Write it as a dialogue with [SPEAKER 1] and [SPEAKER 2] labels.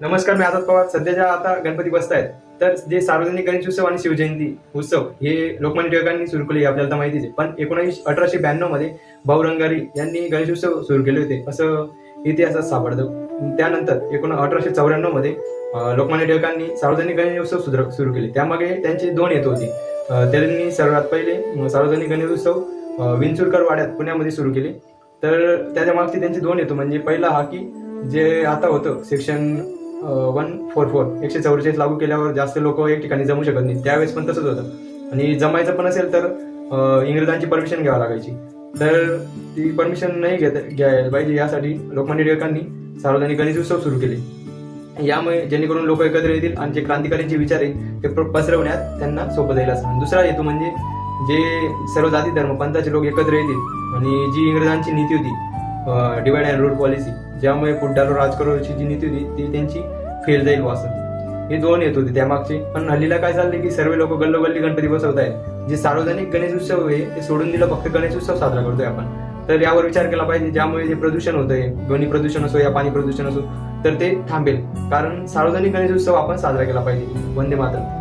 [SPEAKER 1] नमस्कार मी आझाद पवार. सध्याच्या आता गणपती बसत आहेत तर जे सार्वजनिक गणेश उत्सव आणि शिवजयंती उत्सव हे लोकमान्य टिळकांनी सुरू केले आपल्याला तर माहितीच आहे. पण एकोणीस अठराशे ब्याण्णवमध्ये भाऊ रंगारी यांनी गणेश उत्सव सुरू केले होते. असं इतिहासात सापडतं. त्यानंतर एकोण अठराशे चौऱ्याण्णवमध्ये लोकमान्य टिळकांनी सार्वजनिक गणेश उत्सव सुरू केले. त्यामागे त्यांची दोन हेतू. होती त्यांनी सर्वात पहिले सार्वजनिक गणेश उत्सव विंचुरकर वाड्यात पुण्यामध्ये सुरू केले. तर त्याच्या मागचे त्यांचे दोन हेतू म्हणजे पहिला हा की जे आता होतं शिक्षण वन फोर फोर एकशे चौवेचाळीस लागू केल्यावर जास्त लोक एक ठिकाणी जमू शकत नाही त्यावेळेस पण तसंच होतं. आणि जमायचं पण असेल तर इंग्रजांची परमिशन घ्यावी लागायची. तर ती परमिशन नाही घेत घ्यायला पाहिजे. यासाठी लोकमान्य टिळकांनी सार्वजनिक गणेश उत्सव सुरू केले. यामुळे जेणेकरून लोक एकत्र येतील आणि जे क्रांतिकारींचे विचार आहे ते पसरवण्यात त्यांना सोपं जाईल असं. दुसरा हेतू म्हणजे जे सर्व जाती धर्म पंथाचे लोक एकत्र येतील आणि जी इंग्रजांची नीती होती डिवाइड अँड रूल पॉलिसी ज्यामुळे पुढालो राजकारणाची जी नीती होती ती त्यांची फेल जाईल वाचून हे दोन येत होते त्यामागचे. पण हल्लीला काय चाललंय की सर्व लोक गल्लोगल्ली गणपती बसवत आहेत जे सार्वजनिक गणेश उत्सव आहे ते सोडून दिलं फक्त गणेश उत्सव साजरा करतोय आपण. तर यावर विचार केला पाहिजे. ज्यामुळे जे प्रदूषण होतंय ध्वनी प्रदूषण असो या पाणी प्रदूषण असो तर ते थांबेल. कारण सार्वजनिक गणेश उत्सव आपण साजरा केला पाहिजे. वंदे मातरम.